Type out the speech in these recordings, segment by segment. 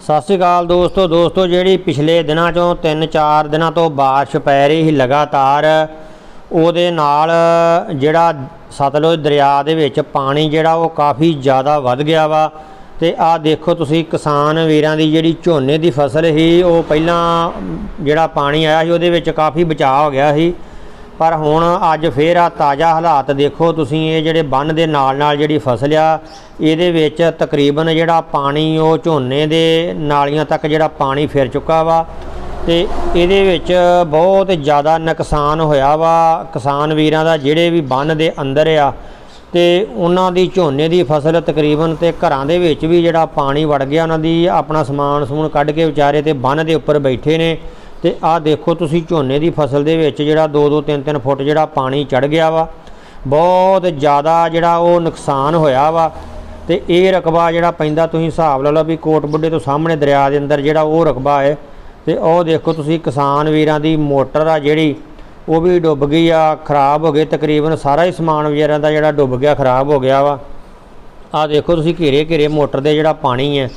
ਸਤਿ ਸ਼੍ਰੀ ਅਕਾਲ ਦੋਸਤੋ ਦੋਸਤੋ, ਜਿਹੜੀ ਪਿਛਲੇ ਦਿਨਾਂ ਚੋਂ 3-4 ਦਿਨਾਂ ਤੋਂ ਬਾਰਿਸ਼ ਪੈ ਰਹੀ ਸੀ ਲਗਾਤਾਰ, ਉਹਦੇ ਨਾਲ ਜਿਹੜਾ ਸਤਲੁਜ ਦਰਿਆ ਦੇ ਵਿੱਚ ਪਾਣੀ ਜਿਹੜਾ ਉਹ ਕਾਫੀ ਜ਼ਿਆਦਾ ਵੱਧ ਗਿਆ ਵਾ। ਤੇ ਆਹ ਦੇਖੋ ਤੁਸੀਂ ਕਿਸਾਨ ਵੀਰਾਂ ਦੀ ਜਿਹੜੀ ਝੋਨੇ ਦੀ ਫਸਲ ਸੀ, ਉਹ ਪਹਿਲਾਂ ਜਿਹੜਾ ਪਾਣੀ ਆਇਆ ਸੀ, ਉਹਦੇ ਵਿੱਚ ਕਾਫੀ ਬਚਾਅ ਹੋ ਗਿਆ ਸੀ। ਪਰ ਹੁਣ ਅੱਜ ਫੇਰ ਆ ਤਾਜ਼ਾ ਹਾਲਾਤ ਦੇਖੋ ਤੁਸੀਂ, ਇਹ ਜਿਹੜੇ ਬੰਨ ਦੇ ਨਾਲ ਨਾਲ ਜਿਹੜੀ ਫਸਲ ਆ, ਇਹਦੇ ਵਿੱਚ ਤਕਰੀਬਨ ਜਿਹੜਾ ਪਾਣੀ, ਉਹ ਝੋਨੇ ਦੇ ਨਾਲੀਆਂ ਤੱਕ ਜਿਹੜਾ ਪਾਣੀ ਫਿਰ ਚੁੱਕਾ ਵਾ ਤੇ ਇਹਦੇ ਵਿੱਚ ਬਹੁਤ ਜ਼ਿਆਦਾ ਨੁਕਸਾਨ ਹੋਇਆ ਵਾ। ਕਿਸਾਨ ਵੀਰਾਂ ਦਾ ਜਿਹੜੇ ਵੀ ਬੰਨ ਦੇ ਅੰਦਰ ਆ ਤੇ ਉਹਨਾਂ ਦੀ ਝੋਨੇ ਦੀ ਫਸਲ ਤਕਰੀਬਨ ਤੇ ਘਰਾਂ ਦੇ ਵਿੱਚ ਵੀ ਜਿਹੜਾ ਪਾਣੀ ਵੜ ਗਿਆ, ਉਹਨਾਂ ਦੀ ਆਪਣਾ ਸਮਾਨ ਸਮੂਨ ਕੱਢ ਕੇ ਵਿਚਾਰੇ ਤੇ ਬੰਨ ਦੇ ਉੱਪਰ ਬੈਠੇ ਨੇ। ਤੇ ਆਹ ਦੇਖੋ ਤੁਸੀਂ ਝੋਨੇ ਦੀ ਫਸਲ ਦੇ ਵਿੱਚ ਜਿਹੜਾ 2-2 3-3 ਫੁੱਟ ਜਿਹੜਾ ਪਾਣੀ ਚੜ ਗਿਆ ਵਾ, ਬਹੁਤ ਜ਼ਿਆਦਾ ਜਿਹੜਾ ਉਹ ਨੁਕਸਾਨ ਹੋਇਆ ਵਾ। ਤੇ ਇਹ ਰਕਬਾ ਜਿਹੜਾ ਪੈਂਦਾ ਤੁਸੀਂ ਹਿਸਾਬ ਲਾ ਲਓ ਵੀ ਕੋਟ ਬੁੱਢੇ ਤੋਂ ਸਾਹਮਣੇ ਦਰਿਆ ਦੇ ਅੰਦਰ ਜਿਹੜਾ ਉਹ ਰਕਬਾ ਹੈ ਤੇ ਉਹ ਦੇਖੋ ਤੁਸੀਂ ਕਿਸਾਨ ਵੀਰਾਂ ਦੀ ਮੋਟਰ ਆ ਜਿਹੜੀ, ਉਹ ਵੀ ਡੁੱਬ ਗਈ ਆ, ਖਰਾਬ ਹੋ ਗਈ ਤਕਰੀਬਨ ਸਾਰਾ ਹੀ ਸਮਾਨ ਵਿਚਾਰਿਆਂ ਦਾ ਜਿਹੜਾ ਡੁੱਬ ਗਿਆ, ਖਰਾਬ ਹੋ ਗਿਆ ਵਾ। ਆ ਦੇਖੋ ਤੁਸੀਂ ਘੇਰੇ ਘੇਰੇ ਮੋਟਰ ਦੇ ਜਿਹੜਾ ਪਾਣੀ ਹੈ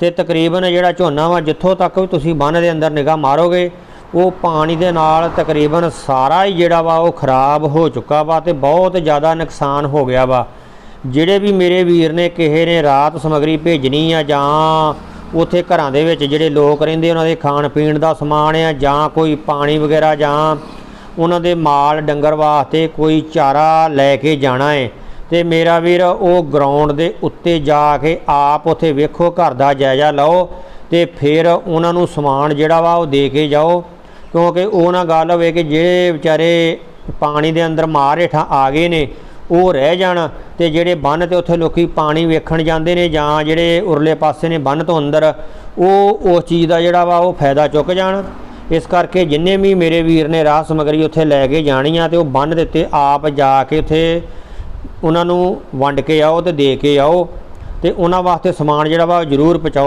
ਤੇ ਤਕਰੀਬਨ ਜਿਹੜਾ ਝੋਨਾ ਵਾ, ਜਿੱਥੋਂ ਤੱਕ ਵੀ ਤੁਸੀਂ ਬੰਨ ਦੇ ਅੰਦਰ ਨਿਗਾਹ ਮਾਰੋਗੇ, ਉਹ ਪਾਣੀ ਦੇ ਨਾਲ ਤਕਰੀਬਨ ਸਾਰਾ ਹੀ ਜਿਹੜਾ ਵਾ, ਉਹ ਖਰਾਬ ਹੋ ਚੁੱਕਾ ਵਾ ਤੇ ਬਹੁਤ ਜ਼ਿਆਦਾ ਨੁਕਸਾਨ ਹੋ ਗਿਆ ਵਾ। ਜਿਹੜੇ ਵੀ ਮੇਰੇ ਵੀਰ ਨੇ, ਕਿਸੇ ਨੇ ਰਾਤ ਸਮਗਰੀ ਭੇਜਣੀ ਆ ਜਾਂ ਉਥੇ ਘਰਾਂ ਦੇ ਵਿੱਚ ਜਿਹੜੇ ਲੋਕ ਰਹਿੰਦੇ, ਉਹਨਾਂ ਦੇ ਖਾਣ ਪੀਣ ਦਾ ਸਮਾਨ ਆ ਜਾਂ ਕੋਈ ਪਾਣੀ ਵਗੈਰਾ ਜਾਂ ਉਹਨਾਂ ਦੇ ਮਾਲ ਡੰਗਰ ਵਾਸਤੇ ਕੋਈ ਚਾਰਾ ਲੈ ਕੇ ਜਾਣਾ ਹੈ ਤੇ ਮੇਰਾ ਵੀਰ, ਉਹ ਗਰਾਊਂਡ ਦੇ ਉੱਤੇ ਜਾ ਕੇ ਆਪ ਉੱਥੇ ਵੇਖੋ, ਘਰ ਦਾ ਜਾਇਜ਼ਾ ਲਓ ਤੇ ਫਿਰ ਉਹਨਾਂ ਨੂੰ ਸਮਾਨ ਜਿਹੜਾ ਵਾ ਉਹ ਦੇ ਕੇ ਜਾਓ। ਕਿਉਂਕਿ ਉਹ ਨਾ ਗੱਲ ਹੋਵੇ ਕਿ ਜਿਹੜੇ ਵਿਚਾਰੇ ਪਾਣੀ ਦੇ ਅੰਦਰ ਮਾਰ ਹੇਠਾਂ ਆ ਗਏ ਨੇ, ਉਹ ਰਹਿ ਜਾਣ ਤੇ ਜਿਹੜੇ ਬੰਨ ਤੇ ਉੱਥੇ ਲੋਕੀ ਪਾਣੀ ਵੇਖਣ ਜਾਂਦੇ ਨੇ ਜਾਂ ਜਿਹੜੇ ਉਰਲੇ ਪਾਸੇ ਨੇ ਬੰਨ ਤੋਂ ਅੰਦਰ, ਉਹ ਉਸ ਚੀਜ਼ ਦਾ ਜਿਹੜਾ ਵਾ ਉਹ ਫਾਇਦਾ ਚੁੱਕ ਜਾਣ। ਇਸ ਕਰਕੇ ਜਿੰਨੇ ਵੀ ਮੇਰੇ ਵੀਰ ਨੇ ਰਾਹ ਸਮਗਰੀ ਉੱਥੇ ਲੈ ਕੇ ਜਾਣੀ ਆ ਤੇ ਉਹ ਬੰਨ ਦੇ ਉੱਤੇ ਆਪ ਜਾ ਕੇ ਉੱਥੇ ਉਹਨਾਂ ਨੂੰ ਵੰਡ ਕੇ ਆਓ ਤੇ ਦੇ ਕੇ ਆਓ ਤੇ ਉਹਨਾਂ ਵਾਸਤੇ ਸਮਾਨ ਜਿਹੜਾ ਵਾ ਉਹ ਜ਼ਰੂਰ ਪਹੁੰਚਾਓ।